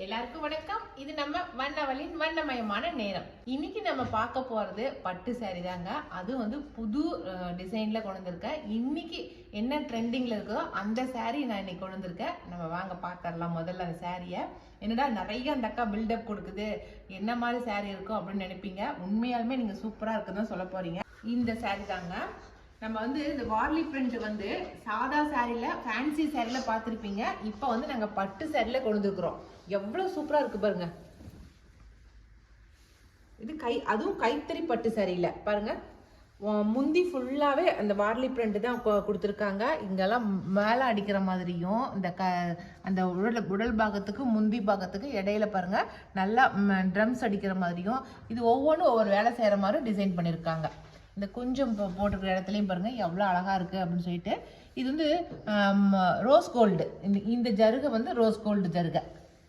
எல்லாருக்கும் வணக்கம். இது நம்ம வண்ணவலின் வண்ணமயமான நேரம். இன்னைக்கு நம்ம பார்க்க போறது பட்டு சாரி தாங்க. அது வந்து புது டிசைன்ல கொண்டு வந்திருக்கேன். இன்னைக்கு என்ன ட்ரெண்டிங்ல இருக்கோ அந்த சாரி நான் இன்னைக்கு கொண்டு வந்திருக்கேன். நம்ம வாங்க பார்த்துடலாம் முதல்ல அந்த சாரியை என்னடா நிறைய அந்த அக்கா பில்டப் கொடுக்குது. என்ன மாதிரி சாரி இருக்கும் அப்படின்னு நினைப்பீங்க. உண்மையாலுமே நீங்க சூப்பரா இருக்குதுன்னு சொல்ல போறீங்க. இந்த சாரி தாங்க. நம்ம வந்து இந்த வார்லி பிரிண்ட் வந்து சாதா சாரில ஃபேன்சி சாரில பார்த்துருப்பீங்க. இப்போ வந்து நாங்கள் பட்டு சாரில கொண்டு வந்துருக்குறோம். எவ்வளோ சூப்பராக இருக்குது பாருங்க. இது கை அதுவும் கைத்தறி பட்டு சாரியில பாருங்க. முந்தி ஃபுல்லாகவே அந்த வார்லி பிரிண்ட் தான் கொ- இங்கெல்லாம் மேலே அடிக்கிற மாதிரியும் இந்த க அந்த உடல் உடல் பாகத்துக்கு முந்தி பாகத்துக்கு இடையில பாருங்க. நல்லா ட்ரம்ஸ் அடிக்கிற மாதிரியும் இது ஒவ்வொன்றும் ஒவ்வொரு வேலை செய்கிற மாதிரி டிசைன் பண்ணியிருக்காங்க இந்த கொஞ்சம் போ- போட்டிருக்கிற இடத்துலையும் பாருங்கள் எவ்வளோ அழகாக இருக்குது அப்படின்னு சொல்லிட்டு. இது வந்து ரோஸ் கோல்டு இந்த இந்த ஜருகை வந்து ரோஸ் கோல்டு ஜருகை.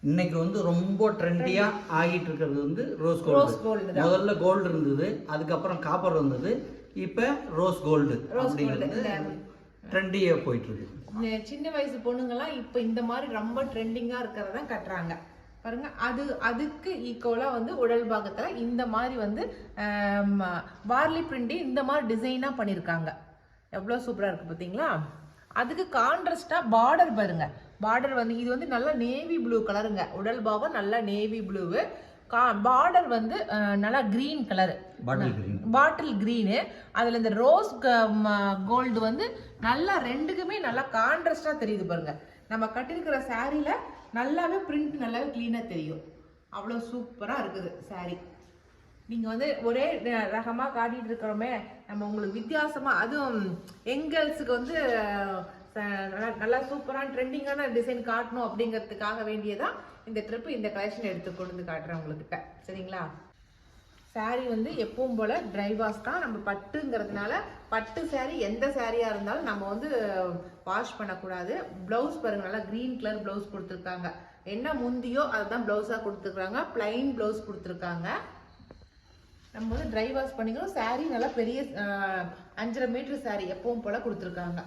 இன்னைக்கு வந்து ரொம்ப ட்ரெண்டியா ஆகிட்டு இருக்கிறது வந்து ரோஸ் கோல்டு முதல்ல கோல்டு இருந்தது அதுக்கப்புறம் காப்பர் வந்தது இப்ப ரோஸ் கோல்டு அப்படிங்கிறது ட்ரெண்டியா போயிட்டு இருக்கு சின்ன வயசு பொண்ணுங்கெல்லாம் இப்போ இந்த மாதிரி ரொம்ப ட்ரெண்டிங்கா இருக்கிறத கட்டுறாங்க. பாருங்க அது அதுக்கு ஈக்குவலா வந்து உடல் பாகத்துல இந்த மாதிரி வந்து பார்லி பிரிண்டி இந்த மாதிரி டிசைனா பண்ணியிருக்காங்க. எவ்வளோ சூப்பரா இருக்கு பார்த்தீங்களா அதுக்கு கான்ட்ராஸ்டா பார்டர் பாருங்க. பார்டர் வந்து இது வந்து நல்லா நேவி ப்ளூ கலருங்க உடல் பாகம் நல்லா நேவி ப்ளூவு கா பார்டர் வந்து நல்லா கிரீன் கலரு பாட்டில் கிரீன் அதில் இந்த ரோஸ் கோல்டு வந்து நல்லா ரெண்டுக்குமே நல்லா கான்ட்ராஸ்டாக தெரியுது பாருங்க. நம்ம கட்டியிருக்கிற சாரியில் நல்லாவே பிரிண்ட் நல்லாவே க்ளீனாக தெரியும். அவ்வளோ சூப்பராக இருக்குது saree. நீங்கள் வந்து ஒரே ர- ரகமா காட்டிட்டு இருக்கிறோமே நம்ம உங்களுக்கு வித்தியாசமாக அதுவும் எங்கல்ஸுக்கு வந்து நல்லா- நல்லா சூப்பரான ட்ரெண்டிங்கான டிசைன் காட்டணும் அப்படிங்கிறதுக்காக வேண்டியதான் இந்த ட்ரிப்பு இந்த கலெக்ஷன் எடுத்து கொண்டு வந்து காட்டுறேன் உங்கள்கிட்ட சரிங்களா? Saree வந்து எப்பவும் போல ட்ரை வாஷ் தான். நம்ம பட்டுங்கிறதுனால பட்டு saree எந்த சாரியா இருந்தாலும் நம்ம வந்து வாஷ் பண்ணக்கூடாது. ப்ளவுஸ் பாருங்க நல்லா க்ரீன் கலர் ப்ளவுஸ் கொடுத்துருக்காங்க. என்ன முந்தியோ அதுதான் ப்ளவுஸாக கொடுத்துருக்காங்க. பிளைன் ப்ளவுஸ் கொடுத்துருக்காங்க. நம்ம வந்து ட்ரை வாஷ் பண்ணிக்கணும் saree நல்லா பெரிய அஞ்சரை மீட்டர் saree எப்பவும் போல கொடுத்துருக்காங்க.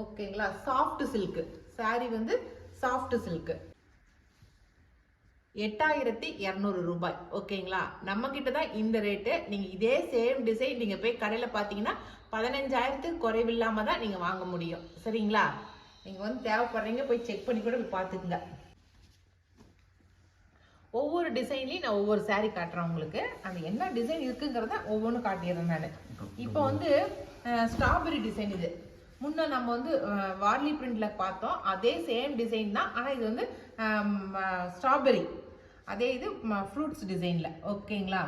ஓகேங்களா? சாஃப்ட் சில்க் saree வந்து சாஃப்ட் சில்க் எட்டாயிரத்தி இரநூறு ரூபாய். ஓகேங்களா? நம்ம கிட்ட தான் இந்த ரேட்டு நீங்க இதே சேம் டிசைன் நீங்க போய் கடையில பாத்தீங்கன்னா பதினஞ்சாயிரத்துக்கு குறைவில்லாம தான் நீங்க வாங்க முடியும். சரிங்களா? நீங்க வந்து தேவைப்படுறீங்க போய் செக் பண்ணி கூட போய் பார்த்துக்குங்க ஒவ்வொரு டிசைன்லையும் நான் ஒவ்வொரு saree காட்டுறேன் உங்களுக்கு. அந்த என்ன டிசைன் இருக்குங்கிறத ஒவ்வொன்றும் காட்டிடுறேன் நான். இப்போ வந்து ஸ்ட்ராபெரி டிசைன் இது. முன்ன நம்ம வந்து வார்லி பிரிண்ட்ல பார்த்தோம். அதே சேம் டிசைன் தான். ஆனால் இது வந்து ஸ்ட்ராபெரி அதே இது ஃப்ரூட்ஸ் டிசைனில் ஓகேங்களா?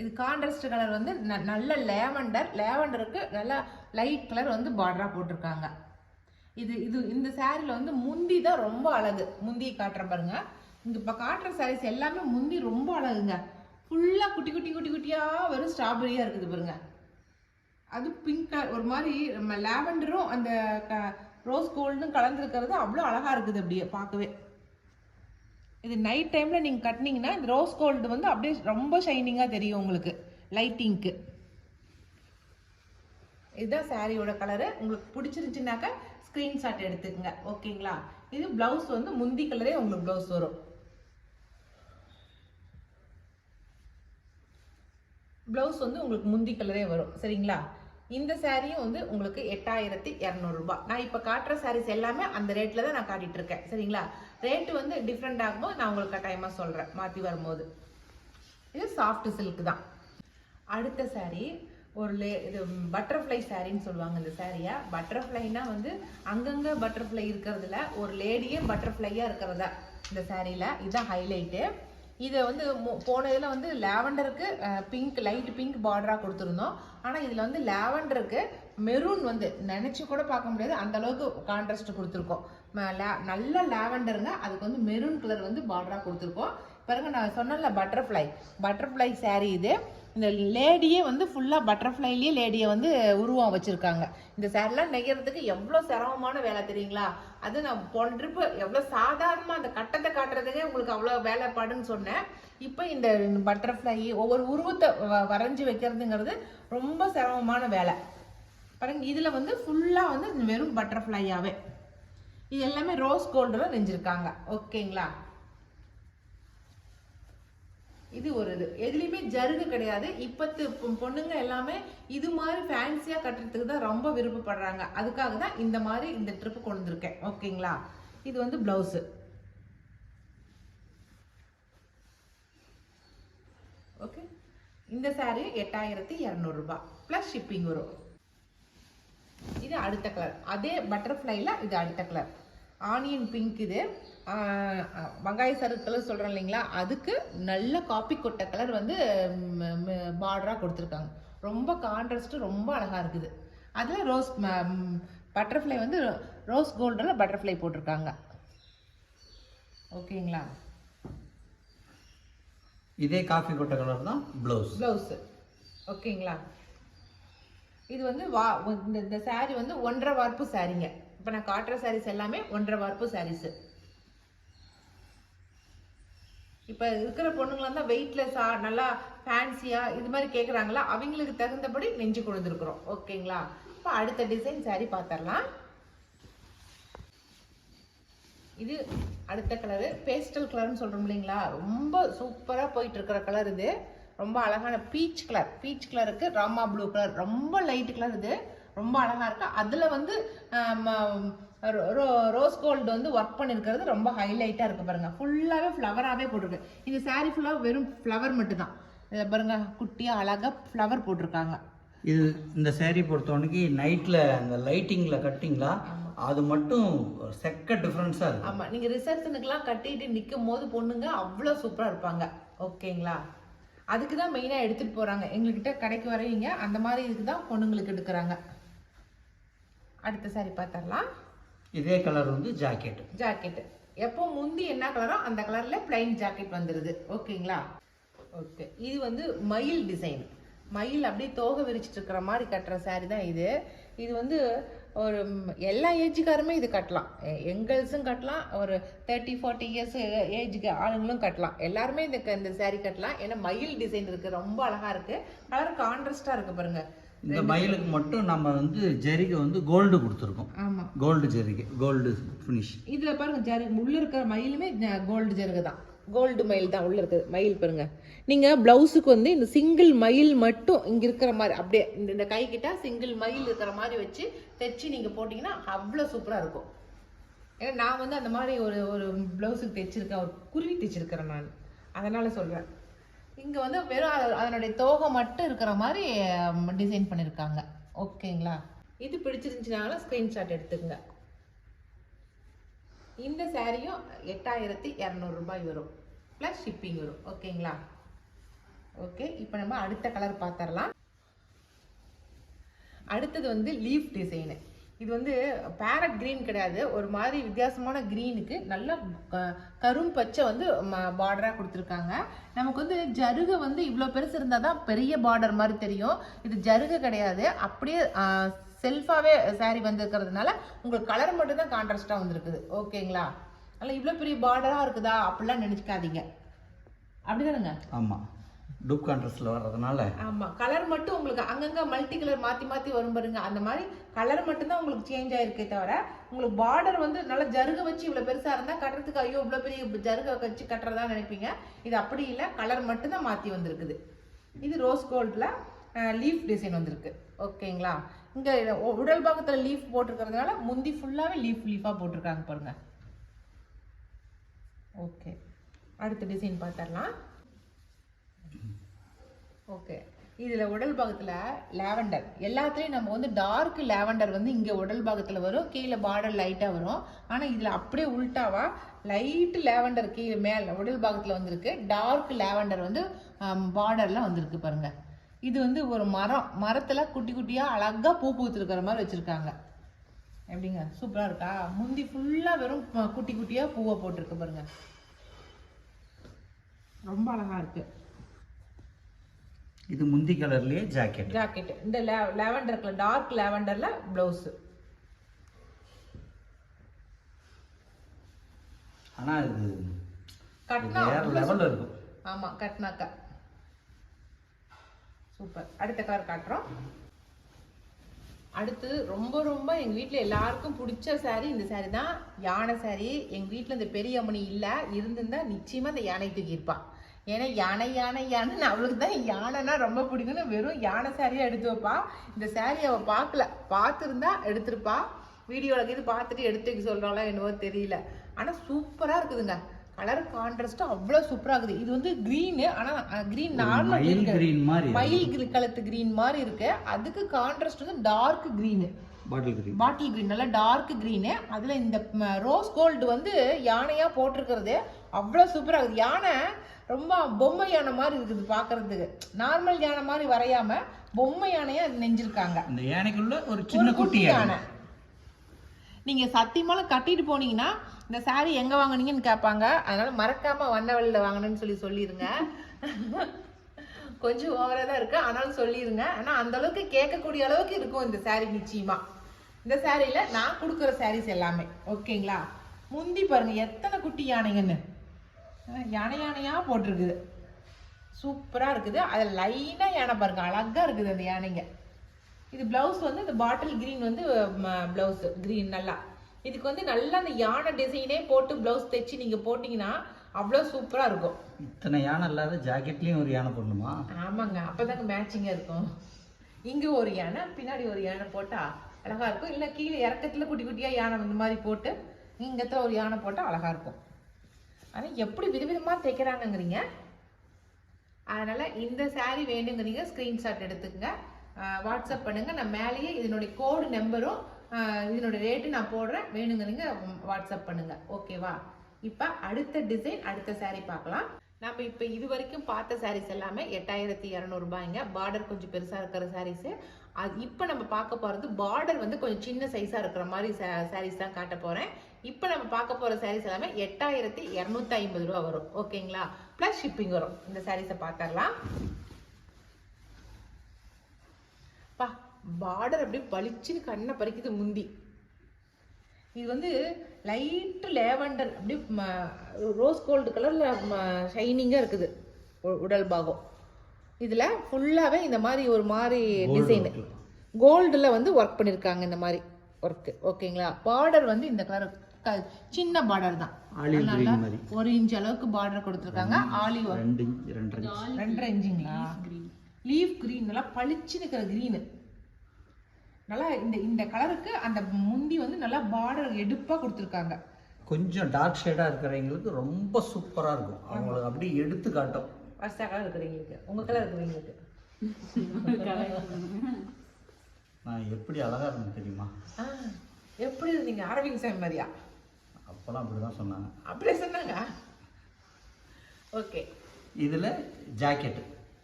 இது கான்ட்ராஸ்ட் கலர் வந்து ந- நல்ல லேவண்டர் லேவண்டருக்கு நல்ல லைட் கலர் வந்து பார்டராக போட்டிருக்காங்க. இது இது இந்த சாரியில் வந்து முந்தி தான் ரொம்ப அழகு. முந்தியை காட்டுற பாருங்க. இங்கே இப்போ காட்டுற சாரீஸ் எல்லாமே முந்தி ரொம்ப அழகுங்க. ஃபுல்லாக குட்டி குட்டி குட்டி குட்டியாக வெறும் ஸ்ட்ராபெரியாக இருக்குது பாருங்கள் அது பிங்க் கலர் ஒரு மாதிரி நம்ம லாவெண்டரும் அந்த ரோஸ் கோல்டும் கலந்துருக்கிறது அவ்வளோ அழகா இருக்குது அப்படியே பார்க்கவே. இது நைட் டைமில் நீங்கள் கட்டினீங்கன்னா இந்த ரோஸ் கோல்டு வந்து அப்படியே ரொம்ப ஷைனிங்காக தெரியும் உங்களுக்கு லைட்டிங்க்கு இதுதான் சாரியோட கலரு உங்களுக்கு பிடிச்சிருந்துச்சுனாக்கா ஸ்க்ரீன்ஷாட் எடுத்துக்கங்க. ஓகேங்களா இது பிளவுஸ் வந்து முந்தி கலரே உங்களுக்கு பிளவுஸ் வரும். ப்ளவுஸ் வந்து உங்களுக்கு முந்தி கலரே வரும். சரிங்களா? இந்த சாரியும் வந்து உங்களுக்கு எட்டாயிரத்தி இரநூறுபா நான் இப்போ காட்டுற சாரீஸ் எல்லாமே அந்த ரேட்டில் தான் நான் காட்டிட்டு இருக்கேன். சரிங்களா? ரேட்டு வந்து டிஃப்ரெண்ட் ஆகும்போது நான் உங்களுக்கு கட்டாயமாக சொல்கிறேன் மாற்றி வரும்போது. இது சாஃப்ட் சில்க் தான். அடுத்த saree ஒரு லே இது பட்டர்ஃப்ளை சாரின்னு சொல்லுவாங்க இந்த சாரியை பட்டர்ஃப்ளைனா வந்து அங்கங்கே பட்டர்ஃப்ளை இருக்கிறதுல ஒரு லேடியே பட்டர்ஃப்ளையாக இருக்கிறதா இந்த சாரியில் இதுதான் ஹைலைட்டு இதை வந்து மு- போன இதில் வந்து லேவண்டருக்கு பிங்க் லைட் பிங்க் பார்டராக கொடுத்துருந்தோம். ஆனால் இதில் வந்து லேவண்டருக்கு மெரூன் வந்து நினச்சி கூட பார்க்க முடியாது. அந்த அளவுக்கு கான்ட்ராஸ்ட் கொடுத்துருக்கோம். ம- நல்ல லேவண்டருங்க. அதுக்கு வந்து மெரூன் கலர் வந்து பார்டராக கொடுத்துருக்கோம். பாருங்க நான் சொன்னேன்ல பட்டர்ஃப்ளை பட்டர்ஃப்ளை சேரீ இது. இந்த லேடியே வந்து ஃபுல்லாக பட்டர்ஃப்ளைலேயே லேடியை வந்து உருவம் வச்சுருக்காங்க. இந்த சேரீலாம் நெய்யறதுக்கு எவ்வளோ சிரமமான வேலை தெரியுங்களா? அது நான் போன ட்ரிப்பு எவ்வளோ சாதாரணமாக அந்த கட்டத்தை காட்டுறதுக்கே உங்களுக்கு அவ்வளோ வேலைப்பாடுன்னு சொன்னேன். இப்போ இந்த பட்டர்ஃப்ளை ஒவ்வொரு உருவத்தை வ- வரைஞ்சி வைக்கிறதுங்கிறது ரொம்ப சிரமமான வேலை. பாருங்க இதில் வந்து ஃபுல்லாக வந்து வெறும் பட்டர்ஃப்ளையாகவே இது எல்லாமே ரோஸ் கோல்டில் நெஞ்சிருக்காங்க. ஓகேங்களா? இது ஒரு இது. எதுலேயுமே ஜருகு கிடையாது. இப்பத்து பொண்ணுங்க எல்லாமே இது மாதிரி ஃபேன்சியாக கட்டுறதுக்கு தான் ரொம்ப விருப்பப்படுறாங்க. அதுக்காக தான் இந்த மாதிரி இந்த ட்ரிப்பு கொண்டு வந்திருக்கேன். ஓகேங்களா? இது வந்து ப்ளவுஸு ஓகே? இந்த சாரீ எட்டாயிரத்தி இரநூறுபா. ப்ளஸ் ஷிப்பிங் வரும். இது அடுத்த கலர் அதே பட்டர்ஃப்ளைல இது அடுத்த கலர் ஆனியன் பிங்க் இது. வெங்காய சருக்கு கலர் சொல்கிறோம் இல்லைங்களா? அதுக்கு நல்ல காப்பி கொட்ட கலர் வந்து பார்டராக கொடுத்துருக்காங்க. ரொம்ப கான்ட்ராஸ்ட்டு ரொம்ப அழகாக இருக்குது. அதில் ரோஸ் பட்டர்ஃப்ளை வந்து ரோஸ் கோல்டில் பட்டர்ஃப்ளை போட்டிருக்காங்க. ஓகேங்களா இதே காஃபி கொட்ட கலர் தான் ப்ளவுஸ் ப்ளவுஸு ஓகேங்களா இது வந்து வா இந்த saree வந்து ஒன்றரை வார்ப்பு சாரீங்க இப்போ நான் காட்டுற சாரீஸ் எல்லாமே ஒன்றரை வார்ப்பு சாரீஸு இப்போ இருக்கிற பொண்ணுங்களா தான் வெயிட்லெஸ்ஸாக நல்லா ஃபேன்சியாக இது மாதிரி கேட்குறாங்களா அவங்களுக்கு தகுந்தபடி நெஞ்சு கொடுத்துருக்குறோம். ஓகேங்களா? இப்போ அடுத்த டிசைன் சாரீ பார்த்துடலாம் இது அடுத்த கலரு பேஸ்டல் கலர்னு சொல்கிறோம் இல்லைங்களா? ரொம்ப சூப்பராக போயிட்டு இருக்கிற கலர் இது. ரொம்ப அழகான பீச் கலர் பீச் கலருக்கு ராமா ப்ளூ கலர் ரொம்ப லைட் கலர் இது. ரொம்ப அழகாக இருக்கு. அதில் வந்து ரோஸ் கோல்டு வந்து ஒர்க் பண்ணியிருக்கிறது ரொம்ப ஹைலைட்டாக இருக்கு பாருங்க. ஃபுல்லாகவே ஃப்ளவராகவே போட்டிருக்கு. இந்த saree ஃபுல்லாக வெறும் ஃப்ளவர் மட்டும்தான். இதில் பாருங்க குட்டியாக அழகாக ஃப்ளவர் போட்டிருக்காங்க. இது இந்த saree பொறுத்தவரைக்கு நைட்டில் அந்த லைட்டிங்கில் கட்டிங்களா அது மட்டும் செக்க டிஃப்ரென்ஸாக இருக்கும் ஆமா நீங்க ரிசப்ஷனுக்குலாம் கட்டிட்டு நிற்கும் போது பொண்ணுங்க அவ்வளோ சூப்பரா இருப்பாங்க. ஓகேங்களா? அதுக்கு தான் மெயினாக எடுத்துட்டு போறாங்க. எங்ககிட்ட கடைக்கு வரவங்க அந்த மாதிரி இதுக்கு தான் பொண்ணுங்களுக்கு எடுக்கிறாங்க. அடுத்த சாரி பார்த்துடலாம். இதே கலர் வந்து ஜாக்கெட் ஜாக்கெட் எப்போ முந்தி என்ன கலரோ அந்த கலர்ல பிளைன் ஜாக்கெட் வந்துடுது ஓகேங்களா? ஓகே இது வந்து மயில் டிசைன் மயில் அப்படியே தோகை விரிச்சிட்டு இருக்கிற மாதிரி கட்டுற saree தான் இது. இது வந்து ஒரு எல்லா ஏஜுக்காருமே இது கட்டலாம். எங்கள்ஸும் கட்டலாம். ஒரு தேர்ட்டி ஃபார்ட்டி இயர்ஸ் ஏஜுக்கு ஆளுங்களும் கட்டலாம். எல்லாருமே இந்த இந்த saree கட்டலாம். ஏன்னா மயில் டிசைன் இருக்கு. ரொம்ப அழகா இருக்கு. கலர் கான்ட்ராஸ்டா இருக்கு பாருங்க. இந்த மயிலுக்கு மட்டும் நம்ம வந்து ஜரிகை வந்து கோல்டு கொடுத்துருக்கோம். ஆமா. கோல்டு ஜரிகை கோல்டு ஃபினிஷ் இதுல பாருங்க ஜரு உள்ள இருக்கிற மயிலுமே கோல்டு ஜருகு தான். கோல்டு மயில் தான் உள்ள இருக்குது. மயில் பாருங்க. நீங்க பிளவுஸுக்கு வந்து இந்த சிங்கிள் மயில் மட்டும் இங்க இருக்கிற மாதிரி அப்படியே இந்த இந்த கை கிட்ட சிங்கிள் மயில் இருக்கிற மாதிரி வச்சு தைச்சு நீங்க போட்டீங்கன்னா அவ்வளோ சூப்பரா இருக்கும். ஏன்னா நான் வந்து அந்த மாதிரி ஒரு ஒரு பிளவுஸுக்கு தைச்சிருக்கேன். ஒரு குருவி தைச்சிருக்கிறேன் நான். அதனால சொல்றேன். இங்கே வந்து வெறும் அதனுடைய தோகை மட்டும் இருக்கிற மாதிரி டிசைன் பண்ணியிருக்காங்க ஓகேங்களா? இது பிடிச்சிருந்துச்சுனாலும் ஸ்க்ரீன்ஷாட் எடுத்துக்கங்க. இந்த சாரியும் எட்டாயிரத்தி இரநூறுபாய் வரும். ப்ளஸ் ஷிப்பிங் வரும். ஓகேங்களா? ஓகே இப்போ நம்ம அடுத்த கலர் பார்த்துடலாம். அடுத்தது வந்து லீஃப் டிசைனு இது வந்து பேரட் கிரீன் கிடையாது. ஒரு மாதிரி வித்தியாசமான க்ரீனுக்கு நல்ல க- கரும் பச்சை வந்து பார்டராக கொடுத்துருக்காங்க. நமக்கு வந்து ஜருகை வந்து இவ்வளோ பெருசு இருந்தால் தான் பெரிய பார்டர் மாதிரி தெரியும். இது ஜருகை கிடையாது. அப்படியே செல்ஃபாகவே saree வந்திருக்கிறதுனால உங்களுக்கு கலர் மட்டும்தான் கான்ட்ராஸ்டாக வந்திருக்குது. ஓகேங்களா அதனால் இவ்வளோ பெரிய பார்டராக இருக்குதா? அப்படிலாம் நினச்சிக்காதீங்க. அப்படிதானுங்க? ஆமாம் டூப் கான்ட்ரஸ்டில் வர்றதுனால. ஆமா கலர் மட்டும் உங்களுக்கு அங்கங்க மல்டி கலர் மாத்தி மாத்தி வரும் பாருங்க. அந்த மாதிரி கலர் மட்டும் தான் உங்களுக்கு சேஞ்ச் ஆயிருக்கே தவிர உங்களுக்கு பார்டர் வந்து நல்லா ஜருக வச்சு இவ்வளவு பெருசா இருந்தா கட்டுறதுக்கு ஐயோ இவ்வளவு பெரிய ஜருக வச்சு கட்டுறதா நினைப்பீங்க. இது அப்படி இல்ல கலர் மட்டும் தான் மாத்தி வந்திருக்குது. இது ரோஸ் கோல்ட்ல லீஃப் டிசைன் வந்திருக்கு. ஓகேங்களா? இங்க உடல் பாகத்துல லீஃப் போட்டிருக்கிறதுனால முந்தி ஃபுல்லாவே லீஃப் லீஃபா போட்டிருக்காங்க பாருங்க. ஓகே. அடுத்த டிசைன் பார்த்துடலாம் ஓகே இதில் உடல் பாகத்தில் லாவெண்டர். எல்லாத்துலேயும் நம்ம வந்து டார்க் லாவெண்டர் வந்து இங்கே உடல் பாகத்தில் வரும். கீழே பார்டர் லைட்டாக வரும். ஆனால் இதில் அப்படியே உள்டாவா லைட்டு லாவெண்டர் கீழே மேலே உடல் பாகத்தில் வந்திருக்கு. டார்க் லாவெண்டர் வந்து பார்டரில் வந்திருக்கு பாருங்க. இது வந்து ஒரு மரம். மரத்தில் குட்டி குட்டியாக அழகாக பூ பூத்துருக்கிற மாதிரி வச்சுருக்காங்க. எப்படிங்க? சூப்பராக இருக்கா? முந்தி ஃபுல்லாக வெறும் குட்டி குட்டியாக பூவை போட்டிருக்கு பாருங்க. ரொம்ப அழகாக இருக்குது இது முந்தி கலர்லேயே ஜாக்கெட் ஜாக்கெட் இந்த லாவெண்டர் கலர் டார்க் லாவெண்டர்ல பிளவுஸ். ஆனால் இது கட்னா வேற லெவலில் இருக்கும். ஆமா கட்னாக்கா. சூப்பர். அடுத்த கலர் காட்டுறோம். அடுத்து ரொம்ப ரொம்ப எங்க வீட்ல எல்லாருக்கும் பிடிச்ச saree இந்த saree தான். யானை saree. எங்க வீட்ல இந்த பெரிய அம்மனி இல்ல இருந்திருந்தா நிச்சயமா இந்த யானை தூக்கியிருப்பா. ஏன்னா யானை யானை யானை அவளுக்கு தான் யானைனா ரொம்ப பிடிக்கும்னு வெறும் யானை சாரியா எடுத்து வைப்பா. இந்த சாரி அவ பார்க்கல. பார்த்துருந்தா எடுத்திருப்பா. வீடியோவில் இது பார்த்துட்டு எடுத்து வைக்க சொல்றாளா என்னவோ தெரியல. ஆனா சூப்பரா இருக்குதுங்க. கலர் கான்ட்ராஸ்ட்டும் அவ்வளோ சூப்பரா இருக்குது. இது வந்து க்ரீனு ஆனா க்ரீன் நார்மல் மயில் கலத்து கிரீன் மாதிரி இருக்கு. அதுக்கு கான்ட்ராஸ்ட் வந்து dark green bottle green bottle green நல்லா டார்க் கிரீனு அதில் இந்த ரோஸ் கோல்டு வந்து யானையாக போட்டிருக்கிறது. அவ்வளோ சூப்பராக இருக்குது. யானை ரொம்ப பொம்மை யானை மாதிரி இருக்குது பார்க்கறதுக்கு நார்மல் யானை மாதிரி வரையாம பொம்மை யானையாக நெஞ்சிருக்காங்க. இந்த யானைக்குள்ள ஒரு சின்ன குட்டி யானை. நீங்கள் சத்தியமால கட்டிட்டு போனீங்கன்னா இந்த saree எங்க வாங்குனீங்கன்னு கேட்பாங்க அதனால மறக்காம வண்ணவழியில் வாங்கணும்னு சொல்லி சொல்லிடுங்க கொஞ்சம் ஓவரா தான் இருக்கு. ஆனாலும் சொல்லிடுங்க ஆனா அந்த அளவுக்கு கேட்கக்கூடிய அளவுக்கு இருக்கும் இந்த saree நிச்சயமா. இந்த சாரியில நான் கொடுக்குற sarees எல்லாமே. ஓகேங்களா? முந்தி பாருங்க எத்தனை குட்டி யானைங்கன்னு. யானை யானையா போட்டிருக்குது. சூப்பரா இருக்குது. அது லைனா யானை பாருங்க அழகா இருக்குது அந்த யானைங்க. இது பிளவுஸ் வந்து இந்த பாட்டில் கிரீன் வந்து பிளவுஸ் கிரீன் நல்லா. இதுக்கு வந்து நல்லா அந்த யானை டிசைனே போட்டு பிளவுஸ் தைச்சு நீங்க போட்டீங்கன்னா அவ்வளோ சூப்பரா இருக்கும். இத்தனை யானை இல்லாத ஜாக்கெட்லயும் ஒரு யானை போடணுமா? ஆமாங்க அப்பதாங்க மேட்சிங்கா இருக்கும். இங்க ஒரு யானை பின்னாடி ஒரு யானை போட்டா அழகா இருக்கும். இல்லை கீழே இறக்கத்தில் குட்டி குட்டியாக யானை இந்த மாதிரி போட்டு இங்கத்தில் ஒரு யானை போட்டால் அழகா இருக்கும். ஆனால் எப்படி விதவிதமாக தைக்கிறாங்கங்கிறீங்க அதனால் இந்த சேரீ வேணுங்கிறீங்க ஸ்க்ரீன்ஷாட் எடுத்துக்கங்க. வாட்ஸ்அப் பண்ணுங்கள் நான் மேலேயே இதனுடைய கோடு நம்பரும் இதனுடைய ரேட்டு நான் போடுறேன். வேணுங்கிறீங்க வாட்ஸ்அப் பண்ணுங்கள் ஓகேவா இப்போ அடுத்த டிசைன் அடுத்த saree பார்க்கலாம். நம்ம இப்போ இது வரைக்கும் பார்த்த சாரீஸ் எல்லாமே எட்டாயிரத்தி இரநூறுபாய்ங்க. பார்டர் கொஞ்சம் பெருசாக இருக்கிற சாரீஸு அது இப்போ நம்ம பார்க்க போகிறது பார்டர் வந்து கொஞ்சம் சின்ன சைஸாக இருக்கிற மாதிரி சாரீஸ் தான் காட்ட போகிறேன் இப்போ நம்ம பார்க்க போகிற சாரீஸ் எல்லாமே எட்டாயிரத்தி இரநூத்தி ஐம்பது ரூபா வரும். ஓகேங்களா ப்ளஸ் ஷிப்பிங் வரும். இந்த சாரீஸை பார்த்துடலாம். பா பார்டர் அப்படியே பளிச்சுன்னு கண்ணை பறிக்குது முந்தி. இது வந்து லைட்டு லேவண்டர் அப்படியே ரோஸ் கோல்டு கலரில் ஷைனிங்காக இருக்குது. உ- உடல் பாகம். இதில் ஃபுல்லாகவே இந்த மாதிரி ஒரு மாதிரி டிசைனு கோல்டில் வந்து ஒர்க் பண்ணியிருக்காங்க இந்த மாதிரி ஒர்க்கு ஓகேங்களா பார்டர் வந்து இந்த கலர் சின்ன பார்டர் தான். ஒரு இன்ச் அளவுக்கு பார்டர் கொடுத்துருக்காங்க. இன்ச் ரெண்டரை இன்ச் ரெண்டரை இன்ச்சுங்களா லீஃப் கிரீன் நல்லா பளிச்சுன்னு இருக்கிற கிரீனு நல்லா இந்த இந்த கலருக்கு அந்த முந்தி வந்து நல்லா பார்டர் எடுப்பாக கொடுத்துருக்காங்க. கொஞ்சம் டார்க் ஷேடாக இருக்கிறவங்களுக்கு ரொம்ப சூப்பராக இருக்கும். அவங்களுக்கு அப்படியே எடுத்து காட்டும். ஃபர்ஸ்ட் கலர் இருக்கிறவங்களுக்கு உங்கள் கலர் இருக்கிறவங்களுக்கு நான் எப்படி அழகாக இருந்தேன் தெரியுமா? எப்படி இருந்தீங்க? அரவிந்த் சாமி மாதிரியா? அப்போல்லாம் அப்படி தான் சொன்னாங்க. அப்படியே சொன்னாங்க? ஓகே. இதில் ஜாக்கெட்டு.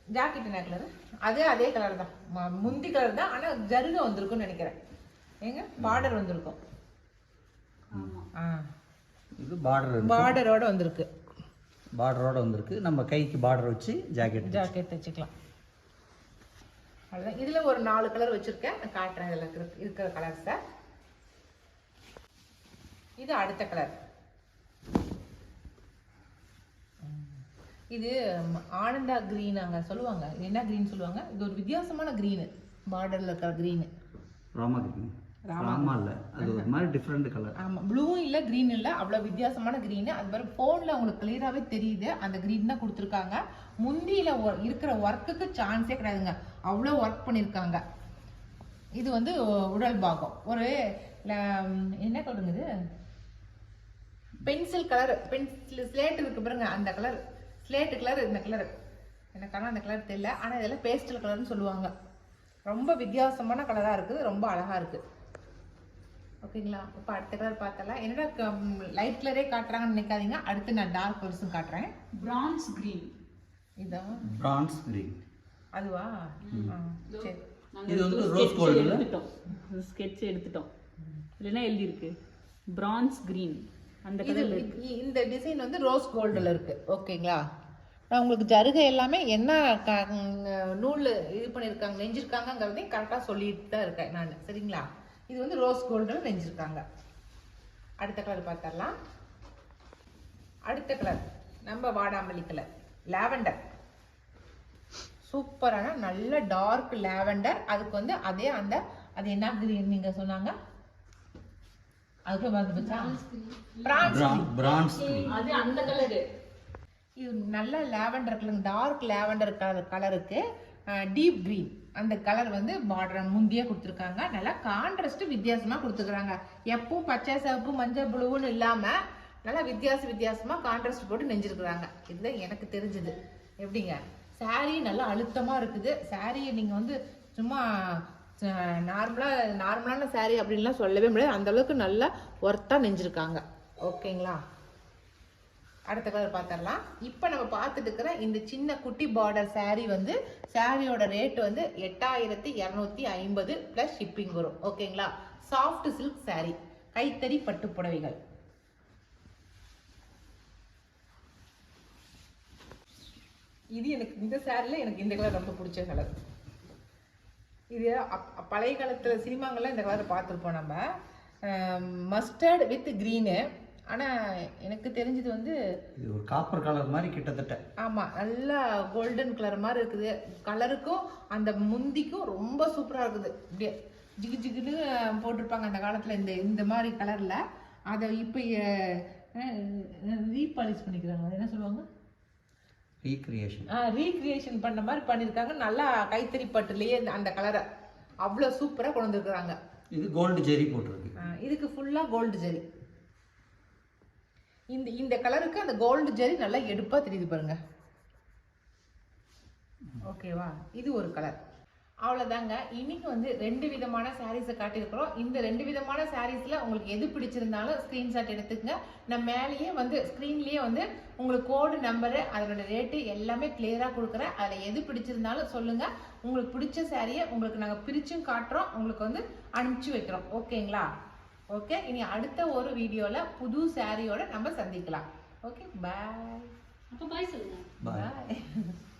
ஜாக்கெட் என்ன கலர்? அதே அதே கலர் தான். முந்தி கலர் தான். ஆனால் ஜருக வந்திருக்கும்னு நினைக்கிறேன். ஏங்க? பார்டர் வந்திருக்கும். ஆ. இது பார்டர் பார்டரோட வந்திருக்கு. பார்டரோட வந்திருக்கு. நம்ம கைக்கு பார்டர் வச்சு ஜாக்கெட் ஜாக்கெட் தைச்சிக்கலாம். அவ்வளோதான் இதில் ஒரு நாலு கலர் வச்சுருக்கேன். நான் காட்டுறேன் இதில் இருக்கிற கலர்ஸை இது அடுத்த கலர் இது ஆனந்தா green அங்க சொல்லுவாங்க. என்ன green சொல்லுவாங்க? இது ஒரு வித்தியாசமான green. பார்டரில் இருக்கிற green. ராமா கிரீன் ராமா இல்லை அது ஒரு மாதிரி டிஃப்ரெண்ட் கலர் ஆமாம் ப்ளூவும் இல்லை க்ரீன் இல்லை. அவ்வளோ வித்தியாசமான க்ரீனு அது மாதிரி ஃபோனில் உங்களுக்கு கிளியராகவே தெரியுது. அந்த க்ரீன் தான் கொடுத்துருக்காங்க. முந்தியில் இருக்கிற ஒர்க்குக்கு சான்ஸே கிடையாதுங்க. அவ்வளோ ஒர்க் பண்ணியிருக்காங்க இது வந்து உடல் பாகம். ஒரு என்ன கலருங்க இது? பென்சில் கலர் பென்சில் ஸ்லேட் இருக்கு பாருங்க. அந்த கலர் ஸ்லேட்டு கலர் இந்த கலர் எனக்கான அந்த கலர் தெரியல. ஆனால் இதெல்லாம் பேஸ்டல் கலர்னு சொல்லுவாங்க. ரொம்ப வித்தியாசமான கலராக இருக்குது. ரொம்ப அழகாக இருக்குது ஓகேங்களா? இப்போ அடுத்த கலர் பார்த்தலாம் என்னடா லைட் கலரே காட்டுறாங்கன்னு நினைக்காதீங்க. அடுத்து நான் டார்க் கலர்ஸும் காட்டுறேன். பிரான்ஸ் கிரீன் இதான் பிரான்ஸ் கிரீன் அதுவா? சரி. இது வந்து ரோஸ் கோல்டில் எடுத்துட்டோம். ஸ்கெட்ச் எடுத்துட்டோம். இல்லைன்னா எழுதியிருக்கு? பிரான்ஸ் கிரீன் அந்த இது கலர்ல இ- இந்த டிசைன் வந்து ரோஸ் கோல்டில் இருக்கு. ஓகேங்களா? நான் உங்களுக்கு ஜருகை எல்லாமே என்ன க நூல் இது பண்ணியிருக்காங்க நெஞ்சிருக்காங்கங்கிறதையும் கரெக்டாக சொல்லிட்டு தான் இருக்கேன் நான். சரிங்களா? இது வந்து ரோஸ் கோல்டில் நெஞ்சிருக்காங்க. அடுத்த கலர் பார்த்தரலாம் அடுத்த கலர் நம்ம வாடாமல்லி கலர் லாவெண்டர். சூப்பரான நல்ல டார்க் லாவெண்டர். அதுக்கு வந்து அதே அந்த அது என்ன கிரீன் நீங்க சொன்னாங்க? அதுக்கு வந்து பிரான்ஸ் பிரான்ஸ் கிரீன் அது அந்த கலரு இது நல்ல lavender colour dark lavender colour கலருக்கு டீப் green. அந்த கலர் வந்து பார்டர் முந்தியே கொடுத்துருக்காங்க. நல்லா கான்ட்ராஸ்ட் வித்தியாசமாக கொடுத்துருக்குறாங்க எப்பவும் பச்சை சிவப்பு மஞ்சள் புழுவுன்னு இல்லாமல் நல்லா வித்தியாச வித்தியாசமாக கான்ட்ராஸ்ட் போட்டு நெஞ்சிருக்கிறாங்க. இதுதான் எனக்கு தெரிஞ்சது. எப்படிங்க? சாரீ நல்லா அழுத்தமாக இருக்குது. சாரியை நீங்கள் வந்து சும்மா நார்மலாக நார்மலான சாரீ அப்படின்லாம் சொல்லவே முடியாது. அந்த அளவுக்கு நல்லா ஒர்த்தாக நெஞ்சிருக்காங்க. ஓகேங்களா? அடுத்த கலர் பார்த்துடலாம் இப்போ நம்ம பார்த்துட்டு இருக்கிற இந்த சின்ன குட்டி பார்டர் சாரீ வந்து சாரியோட ரேட் வந்து எட்டாயிரத்தி இரநூத்தி ஐம்பது ப்ளஸ் ஷிப்பிங் வரும். ஓகேங்களா சாஃப்ட் சில்க் சாரீ கைத்தறி பட்டு புடவைகள். இது எனக்கு இந்த சாரியில் எனக்கு இந்த கலர் ரொம்ப பிடிச்ச கலர் இது அப்- பழைய காலத்தில் சினிமாங்கள்லாம் இந்த கலர் பார்த்துருப்போம் நம்ம. மஸ்டர்ட் வித் க்ரீனு ஆனால் எனக்கு தெரிஞ்சது வந்து இது ஒரு காப்பர் கலர் மாதிரி கிட்டத்தட்ட. ஆமாம் நல்லா கோல்டன் கலர் மாதிரி இருக்குது. கலருக்கும் அந்த முந்திக்கும் ரொம்ப சூப்பராக இருக்குது. இப்படியே ஜிகு ஜிகுன்னு போட்டிருப்பாங்க அந்த காலத்தில் இந்த இந்த மாதிரி கலரில் அதை இப்போ ரீபாலிஷ் பண்ணிக்கிறாங்க. என்ன சொல்லுவாங்க? ரீக்ரியேஷன் ரீக்ரியேஷன் பண்ண மாதிரி பண்ணியிருக்காங்க நல்லா கைத்தறி பட்டுலேயே அந்த கலரை அவ்வளோ சூப்பராக கொண்டு வந்திருக்கிறாங்க. இது கோல்டு ஜெரி போட்டிருக்கு. ஆ, இதுக்கு ஃபுல்லாக கோல்டு ஜெரி. இந்த இந்த கலருக்கு அந்த கோல்டு ஜெரி நல்லா எடுப்பாக தெரியுது பாருங்க. ஓகேவா? இது ஒரு கலர். அவ்வளோதாங்க இன்னைக்கு வந்து ரெண்டு விதமான சாரீஸை காட்டியிருக்கிறோம். இந்த ரெண்டு விதமான சாரீஸில் உங்களுக்கு எது பிடிச்சிருந்தாலும் ஸ்க்ரீன்ஷாட் எடுத்துக்கங்க. நான் மேலேயே வந்து ஸ்க்ரீன்லேயே வந்து உங்களுக்கு கோடு நம்பரு அதனோட ரேட்டு எல்லாமே கிளியராக கொடுக்குறேன். அதில் எது பிடிச்சிருந்தாலும் சொல்லுங்கள் உங்களுக்கு பிடிச்ச சாரியை உங்களுக்கு நாங்கள் பிரிச்சும் காட்டுறோம். உங்களுக்கு வந்து அனுப்பிச்சு வைக்கிறோம். ஓகேங்களா? ஓகே இனி அடுத்த ஒரு வீடியோவில் புது சாரியோட நம்ம சந்திக்கலாம். ஓகே பாய் அப்போ பாய் சொல்லுங்க. பாய் பாய்